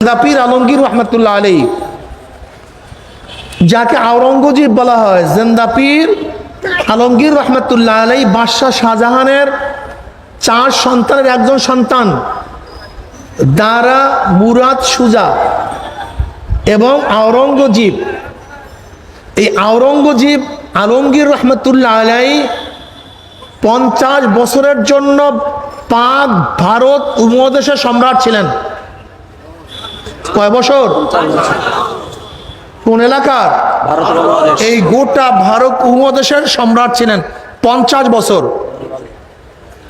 জাপির আলমগীর রহমতুল্লাহ আলী যাকে আওরঙ্গজীব বলা হয় জেন্দাপির আলমগীর রহমতুল্লাহ আলী বাদশাহ শাহজাহানের চার সন্তানের একজন সন্তান, দারা মুরাদ সুজা এবং আওরঙ্গজীব। এই আওরঙ্গজীব আলমগীর রহমতুল্লাহ আলাই পঞ্চাশ বছরের জন্য পাক ভারত উপমহাদেশের সম্রাট ছিলেন। কয় বছর? কোন এলাকার? এই গোটা ভারত উপমহাদেশের সম্রাট ছিলেন পঞ্চাশ বছর।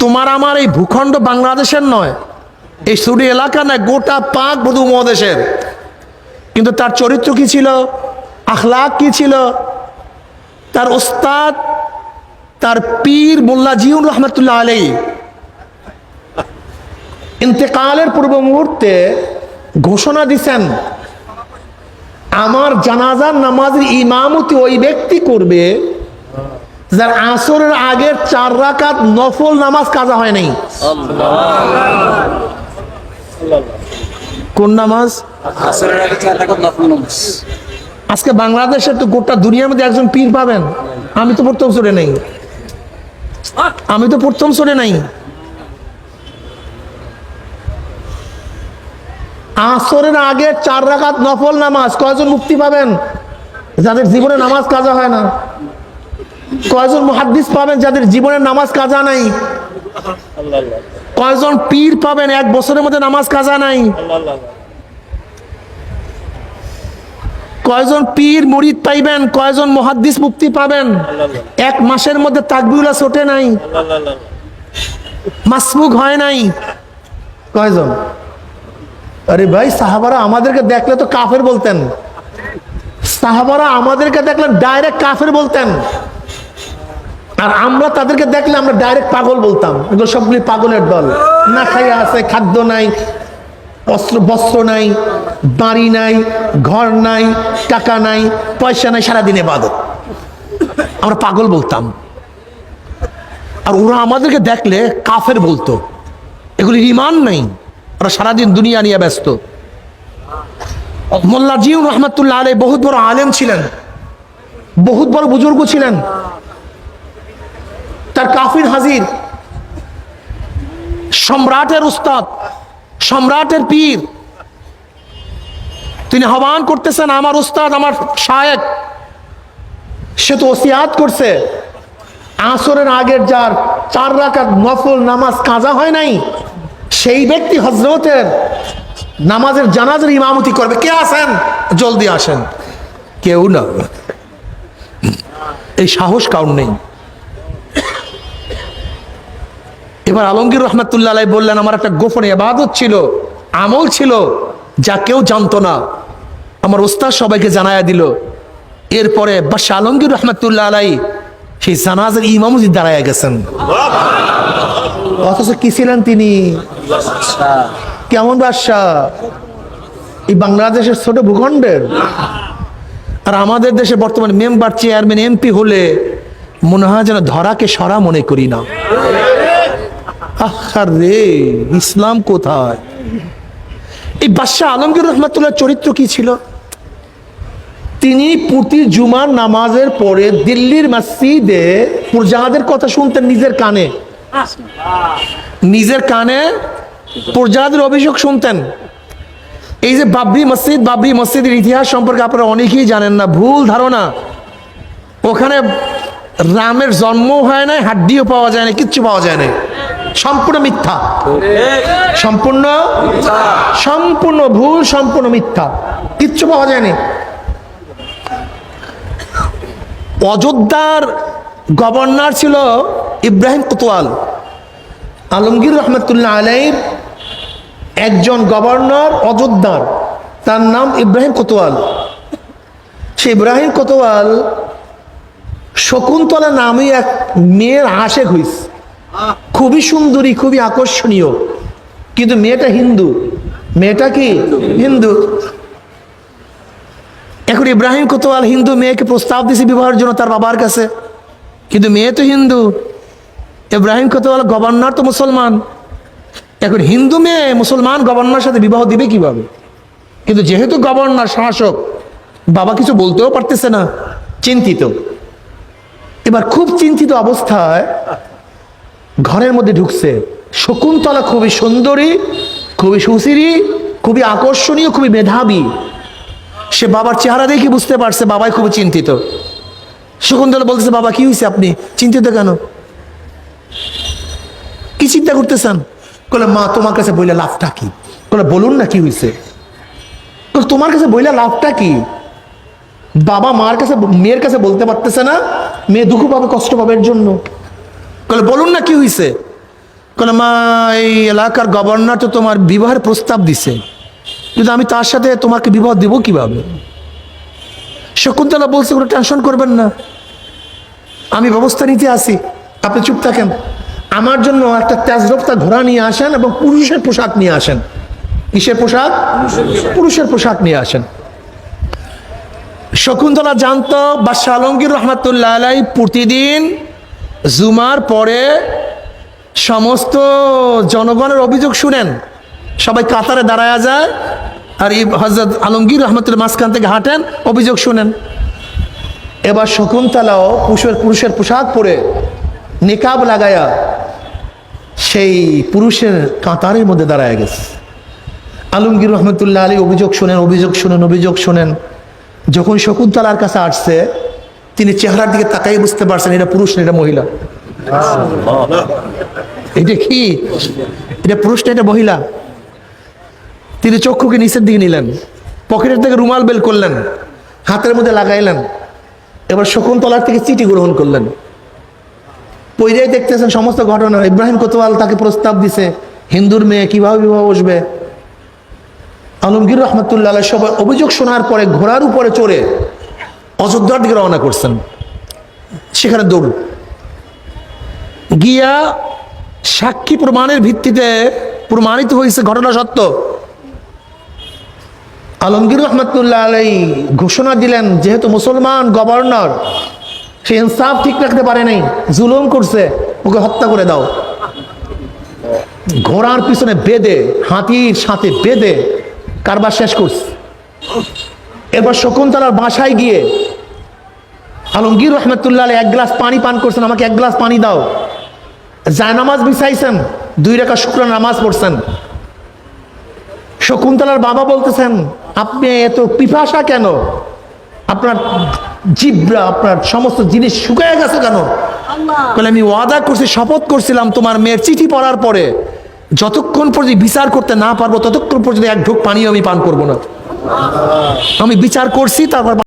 তোমার আমার এই ভূখণ্ড বাংলাদেশের নয়, এই শুধু এলাকা নয়, গোটা পাক বধু উপমহাদেশের। কিন্তু তার চরিত্র কি ছিল? আখলাক কি ছিল? তার ওস্তাদ, তার পীর মোল্লা জিউর রহমতুল্লাহ আলী ইন্তেকালের পূর্ব মুহূর্তে ঘোষণা দিছেন আমার জানাজার নামাজের ইমামতি ওই ব্যক্তি করবে যার আসরের আগের চার রাকাত নফল নামাজ কাজা হয় নাই। কোন নামাজ। আজকে বাংলাদেশের তো গোটা দুনিয়ার মধ্যে একজন পীর পাবেন। আমি তো প্রথম সরে নাই। আমি তো প্রথম সরে নাই। আসরের আগে চার রাকাত নফল নামাজ, কয়জন মুক্তি পাবেন? যাদের জীবনে নামাজ কাজা হয় না। কয়জন মুহাদ্দিস পাবেন যাদের জীবনে নামাজ কাজা নাই? কয়জন পীর পাবেন এক বছরের মধ্যে নামাজ কাজা নাই? কয়জন পীর মুরিদ পাইবেন, কয়জন মহাদ্দিস মুক্তি পাবেন? এক মাসের মধ্যে তাকবিউলা ছোটে নাই? মাসমুখ হয় নাই? কয়জন? আরে ভাই, সাহাবারা আমাদেরকে দেখলে তো কাফের বলতেন। সাহাবারা আমাদেরকে দেখলে ডাইরেক্ট কাফের বলতেন। আর আমরা তাদেরকে দেখলে আমরা ডাইরেক্ট পাগল বলতাম। এগুলো সবগুলি পাগলের দল। না খাইয়া আছে, খাদ্য নাই, অস্ত্র, বস্ত্র নাই, বাড়ি নাই, ঘর নাই, টাকা নাই, পয়সা নাই, সারাদিনে বাদত আমরা পাগল বলতাম। আর ওরা আমাদেরকে দেখলে কাফের বলতো। এগুলি ইমান নেই। ওরা সারাদিন দুনিয়া নিয়ে ব্যস্ত। মোল্লা জিউর রহমতুল্লাহ আলী বহুত বড় আলেম ছিলেন, বহুত বড় বুজুর্গ ছিলেন। তার কাফির হাজির, সম্রাটের উস্তাদ, সম্রাটের পীর। তিনি আহ্বান করতেছেন, আমার উস্তাদ, আমার শায়েক, সে তো ওসিয়াত করছে। আসরের আগের যার চার রাকাত নফল নামাজ কাজা হয় নাই? সেই ব্যক্তি হজরতের নামাজের জানাজের ইমামতি করবে। কে আসেন জলদি আসেন। কেউ না। এই সাহস কাউন নেই। এবার আলমগীর রহমতুল্লাহ আলাই বললেন আমার একটা গোপন এবাদত ছিল আমল ছিল যা কেউ জানতো না। আমার ওস্তাদ সবাইকে জানায়া দিল। এরপরে বাদশাহ আলমগীর রহমতুল্লাহ আলাই সেই জানাজের ইমামতি দাঁড়ায় গেছেন। অথচ কি ছিলেন তিনি? কেমন বাদশাহ? এই বাংলাদেশের ছোট ভূখণ্ডের? আর আমাদের দেশে বর্তমানে মেম্বার, চেয়ারম্যান, এমপি হলে মনে হয় যেন ধরাকে সরা মনে করি না। রে, ইসলাম কোথায়? এই বাদশাহ আলমগীর রহমতুল্লাহ চরিত্র কি ছিল? তিনি প্রতি জুমার নামাজের পরে দিল্লির মসজিদে প্রজাদের কথা শুনতেন নিজের কানে। নিজের কানে প্রজাদের অভিযোগ শুনতেন। এই যে বাবরি মসজিদ, বাবরি মসজিদের ইতিহাস সম্পর্কে আপনারা অনেকেই জানেন না, ভুল ধারণা। ওখানে রামের জন্ম হয় না হাড্ডিও পাওয়া যায় না কিচ্ছু পাওয়া যায় না সম্পূর্ণ মিথ্যা। সম্পূর্ণ সম্পূর্ণ ভুল, সম্পূর্ণ মিথ্যা। কিচ্ছু পাওয়া যায়নি অযোধ্যার গভর্নর ছিল ইব্রাহিম কোতোয়াল। আলমগীর রহমতুল্লাহ আলাইর একজন গভর্নর অযোধ্যার, তার নাম ইব্রাহিম কোতোয়াল। সে ইব্রাহিম কোতোয়াল শকুন্তলা নামে এক মেয়ের আশেক হইস খুবই সুন্দরী, খুবই আকর্ষণীয়। কিন্তু মেয়েটা হিন্দু। মেয়েটা কি? হিন্দু। এখন ইব্রাহিম কোতোয়াল হিন্দু মেয়েকে প্রস্তাব দিয়েছে বিবাহের জন্য তার বাবার কাছে। কিন্তু মেয়ে তো হিন্দু। ইব্রাহিম কোতোয়াল গভর্নর তো মুসলমান। এখন হিন্দু মেয়ে মুসলমান গভর্নর সাথে বিবাহ দিবে কীভাবে? কিন্তু যেহেতু গভর্নর, শাসক, বাবা কিছু বলতেও পারতেছে না, চিন্তিত। এবার খুব চিন্তিত অবস্থায় ঘরের মধ্যে ঢুকছে। শকুন্তলা খুবই সুন্দরী, খুবই সুশীরি খুবই আকর্ষণীয়, খুবই মেধাবী। সে বাবার চেহারা দেখে বুঝতে পারছে, বাবাই খুবই চিন্তিত। শকুন্তলা বলতেছে, বাবা, কি হয়েছে আপনি? চিন্তিত কেন? কি চিন্তা করতেছেন? বলে মা তোমার কাছে বইলে লাভটা কি? কলে বলুন না কি হয়েছে কলে, তোমার কাছে বইলে লাভটা কি? বাবা মার কাছে মেয়ের কাছে বলতে পারতেছে না মেয়ে দুঃখ পাবে কষ্ট পাবে এর জন্য। কলে বলুন না কি হয়েছে কলে মা এই এলাকার গভর্নর তো তোমার বিবাহের প্রস্তাব দিছে। কিন্তু আমি তার সাথে তোমাকে বিবাহ দেবো কীভাবে? শকুন্তলা বলছে কোনো টেনশন করবেন না। আমি ব্যবস্থা নিতে আসি। আপনি চুপ থাকেন। আমার জন্য একটা তেজরপ্তা ঘোড়া নিয়ে আসেন এবং পুরুষের পোশাক নিয়ে আসেন। কিসের পোশাক? পুরুষের পোশাক নিয়ে আসেন। শকুন্তলা জানত বা আলমগীর রহমাতুল্লাহ আলাই প্রতিদিন জুমার পরে সমস্ত জনগণের অভিযোগ শুনেন। সবাই কাতারে দাঁড়ায়া যায় আর এই হজরত আলমগীর রহমতুল মাঝখান থেকে হাঁটেন, অভিযোগ শুনেন। এবার শকুন্তলাও পুরুষের পুরুষের পোশাক পরে নিকাব লাগায়া সেই পুরুষের কাতারের মধ্যে দাঁড়ায় গেছে। আলমগীর রহমতুল্লাহ আলী অভিযোগ শোনেন অভিযোগ শোনেন অভিযোগ শোনেন। যখন শকুন্তলার কাছে আসছে, তিনি চেহারার দিকে তাকাই বুঝতে পারছেন এটা পুরুষ না এটা মহিলা। এটা কি? এটা পুরুষ না এটা মহিলা? তিনি চক্ষুকে নিচের দিকে নিলেন, পকেটের থেকে রুমাল বেল করলেন, হাতের মধ্যে লাগাইলেন, এবার শকুন্তলার থেকে চিঠি গ্রহণ করলেন। পইরাই দেখতেছেন সমস্ত ঘটনা। ইব্রাহিম কোতোয়াল তাকে প্রস্তাব দিছে, হিন্দুর মেয়ে কীভাবে বিবাহ বসবে? আলমগীর রহমতুল্লাহ সবাই অভিযোগ শোনার পরে ঘোড়ার উপরে চড়ে অযোধ্যার দিকে রওনা করছেন। সেখানে দৌড়। গিয়া সাক্ষী প্রমাণের ভিত্তিতে প্রমাণিত হয়েছে ঘটনা সত্য। আলমগীর রহমতুল্লাহ আলাই ঘোষণা দিলেন, যেহেতু মুসলমান গভর্নর সে ইনসাফ ঠিক রাখতে পারে নাই, জুলুম করছে, ওকে হত্যা করে দাও। ঘোড়ার পিছনে বেঁধে, হাতির সাথে বেঁধে কারবার শেষ করছে। এরপর শকুন্তলার বাসায় গিয়ে আলমগীর রহমতুল্লাহ এক গ্লাস পানি পান করছেন, আমাকে এক গ্লাস পানি দাও। জায়নামাজ বিছাইছেন, দুই রেখা শুক্র নামাজ পড়ছেন। শকুন্তলার বাবা বলতেছেন, আপনি এত পিপাসা কেন? আপনার জিব্রা আপনার সমস্ত জিনিস শুকায় গেছে কেন? বলে আমি ওয়াদা করছি শপথ করছিলাম তোমার মেয়ের চিঠি পড়ার পরে। যতক্ষণ পর্যন্ত বিচার করতে না পারব ততক্ষণ পর্যন্ত এক ঢোক পানিও আমি পান করব না। আমি বিচার করছি তারপর